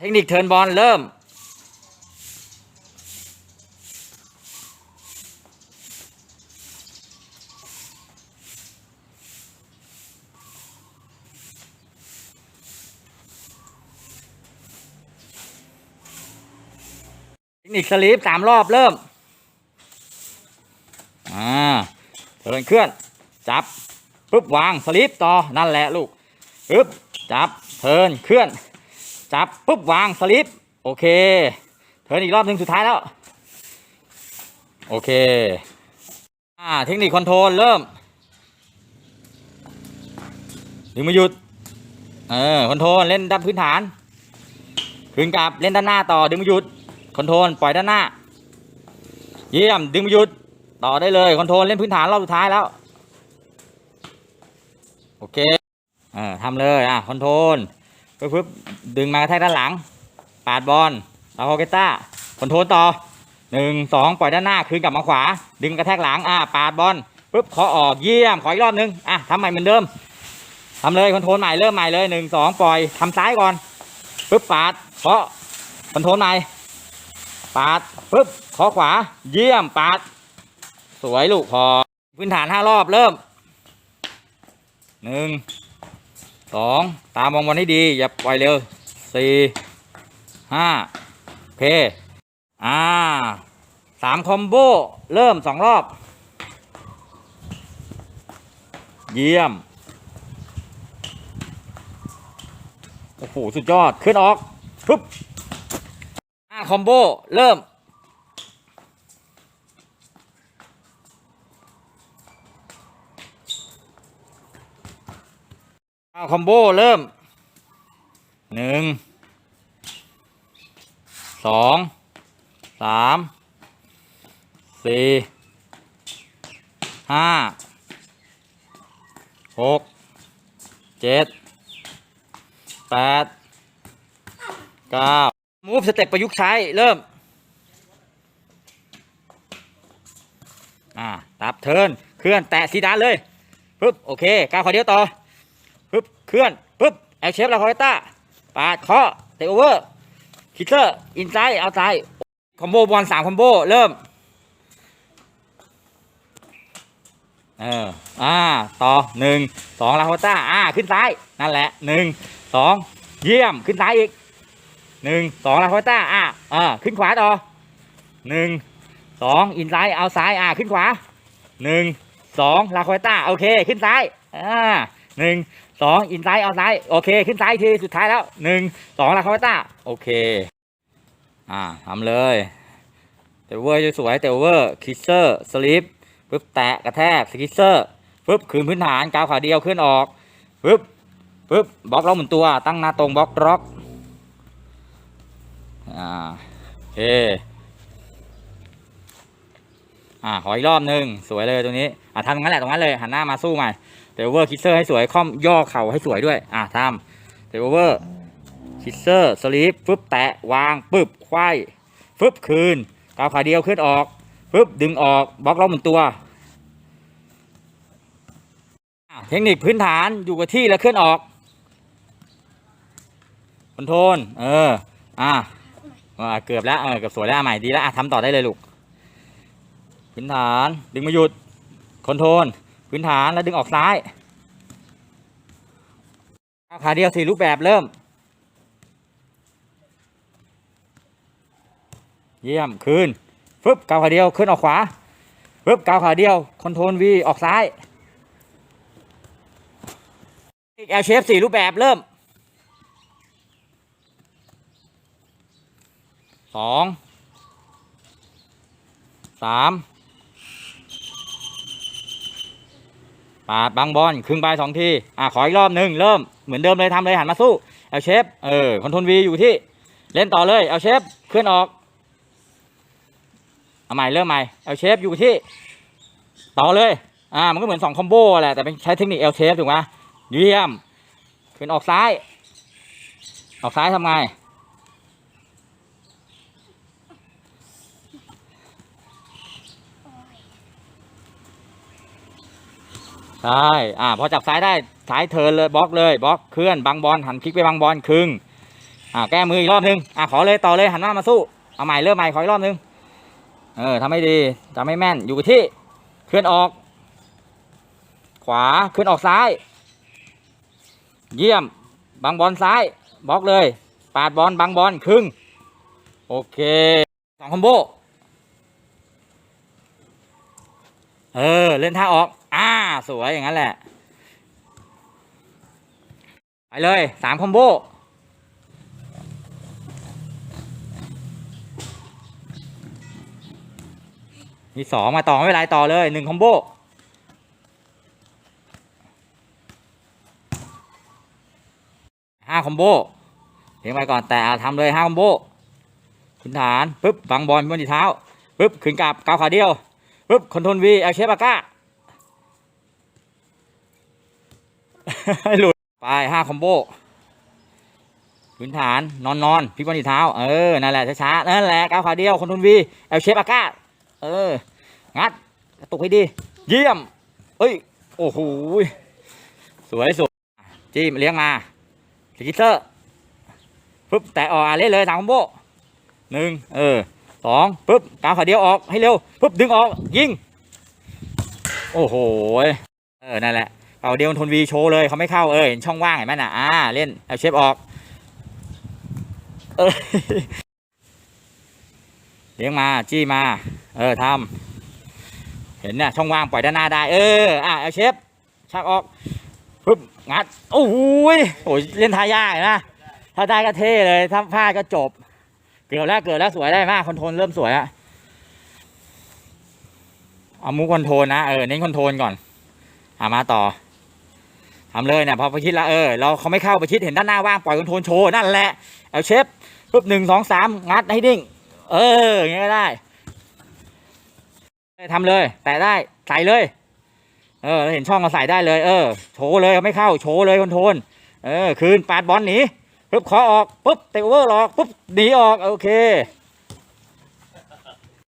เทคนิคเทิร์นบอลเริ่ม เทคนิคสลีปสามรอบเริ่ม อ่าเทิร์นเคลื่อน จับปุ๊บ วาง สลีปต่อ นั่นแหละลูก ปึ๊บ จับ เทิร์นเคลื่อน จับปุ๊บวางสลิปโอเคเทิร์นอีกรอบหนึ่งสุดท้ายแล้ว โอเคอ่าเทคนิคคอนโทรลเริ่มดึงมาหยุดเออคอนโทรลเล่นด้านพื้นฐานคืนกลับเล่นด้านหน้าต่อดึงมาหยุดคอนโทรลปล่อยด้านหน้า เยี่ยมดึงมาหยุดต่อได้เลยคอนโทรลเล่นพื้นฐานรอบสุดท้ายแล้ว โอเคเออทำเลยอะคอนโทรล ปึ๊บปึ๊บดึงมากระแทกด้านหลัง ปาดบอลลาโคเกต้าคอนโทรลต่อหนึ่งสองปล่อยด้านหน้าคืนกลับมาขวา ดึงกระแทกหลังอ่าปาดบอลปึ๊บขอออกเยี่ยมขออีกรอบนึงอะทำใหม่เหมือนเดิมทำเลยคอนโทรลใหม่เริ่มใหม่เลยหนึ่งสองปล่อยทำซ้ายก่อนปึ๊บปาดเคาะคอนโทรลใหม่ปาดปึ๊บเคาะขวา เยี่ยมปาด สวยลูกพอพื้นฐานห้ารอบเริ่มหนึ่ง สองตามมองบอลให้ดี อย่าปล่อยเร็วสี่ห้าโอเคอ่าสามคอมโบ เริ่มสองรอบ เยี่ยม โอ้โห สุดยอด ขึ้นออกปึ๊บห้าคอมโบ เริ่ม เอาคอมโบเริ่มหนึ่งสองสามสี่ห้าหกเจ็ดแปดเก้ามูฟสเต็ปประยุกต์ใช้ เริ่ม อ่า ตับเทินเคลื่อนแตะซีดานเลยปึ๊บ โอเคก้าวขอเดียวต่อ ปึ๊บเคลื่อนปึ๊บแอลเชฟลาคอเรต้าปาดเคาะเตะโอเวอร์คิเตอร์อินไซด์เอาไซด์คอมโบบอลสามคอมโบเริ่มเอออ่าต่อหนึ่งสองลาคอเรต้าอ่าขึ้นซ้ายนั่นแหละหนึ่งสองเยี่ยมขึ้นซ้ายอีกหนึ่งสองลาคอเรต้าอ่าอ่าขึ้นขวาต่อหนึ่งสองอินไซด์เอาซ้ายอ่าขึ้นขวาหนึ่งสองลาคอเรต้าโอเคขึ้นซ้ายอ่าหนึ่ง สองอินไซด์เอาไซด์โอเคขึ้นไซ้ายอีกทีสุดท้ายแล้วหนึ่งสองลาคาเวต้าโอเค อ่าทำเลยเตเวอร์สวยเตเวอร์คิสเซอร์สลิปปึ๊บแตะกระแทกสกิสเซอร์ปึ๊บคืนพื้นฐานก้าวขาเดียวขึ้นออกปึ๊บปึ๊บบล็อกล็อกหมุนตัวตั้งหน้าตรงบล็อกล็อกอ่าโอเคอ่าขออีกรอบหนึ่งสวยเลยตรงนี้อ่าทำตรงนั้นแหละตรงนั้นเลยหันหน้ามาสู้ใหม่ เทเวอร์คิสเซอร์ให้สวยค่อมย่อเข่าให้สวยด้วย อะทำเทเวอร์คิสเซอร์สลีปฟึบแตะวางปึ๊บควายฟึบคืนก้าวขาเดียวขึ้นออกฟึบดึงออกบล็อกล็อกหมุนตัว เทคนิคพื้นฐานอยู่กับที่แล้วเคลื่อนออกคอนโทรลเอออะเกือบแล้วเออเกือบสวยแล้วใหม่ดีแล้วอะทำต่อได้เลยลูกพื้นฐานดึงมาหยุดคอนโทรล พื้นฐานแล้วดึงออกซ้ายก้าวขาเดียวสี่รูปแบบเริ่ม เยี่ยมคืนฟึบก้าวขาเดียวขึ้นออกขวาฟึบก้าวขาเดียวคอนโทรลวีออกซ้ายอีกแอลเชฟสี่รูปแบบเริ่มสองสาม ปาดบังบอลครึ่งใบสองทีอะขออีกรอบหนึ่งเริ่มเหมือนเดิมเลยทำเลยหันมาสู้เอลเชฟเออคอนโทรลวีอยู่ที่เล่นต่อเลยเอลเชฟเคลื่อนออกเอาใหม่เริ่มใหม่เอลเชฟอยู่ที่ต่อเลยอ่ามันก็เหมือนสองคอมโบแหละแต่เป็นใช้เทคนิคเอลเชฟถูกไหมเยี่ยมขึ้นออกซ้าย ออกซ้ายทำไง ใช่อ่าพอจับซ้ายได้ซ้ายเทิร์นเลยบล็อกเลยบล็อกเคลื่อนบังบอลหันพลิกไปบังบอลครึ่งอ่าแก้มืออีกรอบนึงอ่าขอเลยต่อเลยหันหน้ามาสู้เอาใหม่เริ่มใหม่ขออีกรอบนึงเออทำไม่ดีจำไม่แม่นอยู่ที่เคลื่อนออก ขวาเคลื่อนออกซ้าย เยี่ยมบังบอลซ้ายบล็อกเลย ปาดบอลบังบอลครึ่งโอเคสองคอมโบเออเล่นท่าออก อ่า สวยอย่างนั้นแหละ ไปเลยสามคอมโบมีสองมาต่อไม่เป็นไรต่อเลยหนึ่งคอมโบห้าคอมโบเพียงไปก่อนแต่ทำเลยห้าคอมโบขึ้นฐานปุ๊บบังบอลบนที่เท้าปุ๊บขึ้นกับก้าวขาเดียวปุ๊บคอนโทรลวีเอลเชฟอาก้า หลุดไปห้าคอมโบพื้นฐานนอนนอนพิกบอลที่เท้า เออ นั่นแหละช้าๆนั่นแหละก้าวขาเดียวคนทรลวีเอลเชฟอาก้าเออ งัดกระตุกให้ดี เยี่ยม เอ้ย โอ้โหสวยสวยจี้เลี้ยงมาสกิเซอร์ปุ๊บแตะออกอะเล่นเลยสามคอมโบหนึ่งเออสองปุ๊บกาวขาเดียวออกให้เร็วปุ๊บดึงออกยิง โอ้โหเออนั่นแหละ เอาเดียวทนวีโชว์เลยเขาไม่เข้าเออเห็นช่องว่างเห็นไหมน่ะอ่าเล่นเอาเชฟออกเออเลี้ยงมาจี้มา เออทำเห็นเนี่ยช่องว่างปล่อยด้านหน้าได้เอออะเอาเชฟชักออกปึ๊บงัดโอ้โหยโอ้ยเล่นทายากนะถ้าได้ก็เท่เลยถ้าพลาดก็จบ เกือบแล้วเกือบแล้วสวยได้มากคอนโทรลเริ่มสวยอะเอามูคอนโทรลนะเออเน้นคอนโทรลก่อนอามาต่อ ทำเลยเนี่ยพอประชิดแล้วเออเราเขาไม่เข้าประชิดเห็นด้านหน้าว่างปล่อยคอนโทรลโชว์นั่นแหละเอาเชฟปุ๊บหนึ่งสองสามงัดให้ดิ้งเอออย่างเงี้ยก็ได้ทำเลย แต่ได้ใส่เลย เออเราเห็นช่องก็ใส่ได้เลยเออโชว์เลยไม่เข้าโชว์เลยคอนโทรลเออคืนปาดบอลหนีปุ๊บขอออกปุ๊บเตะโอเวอร์หลอกปุ๊บหนีออกโอเค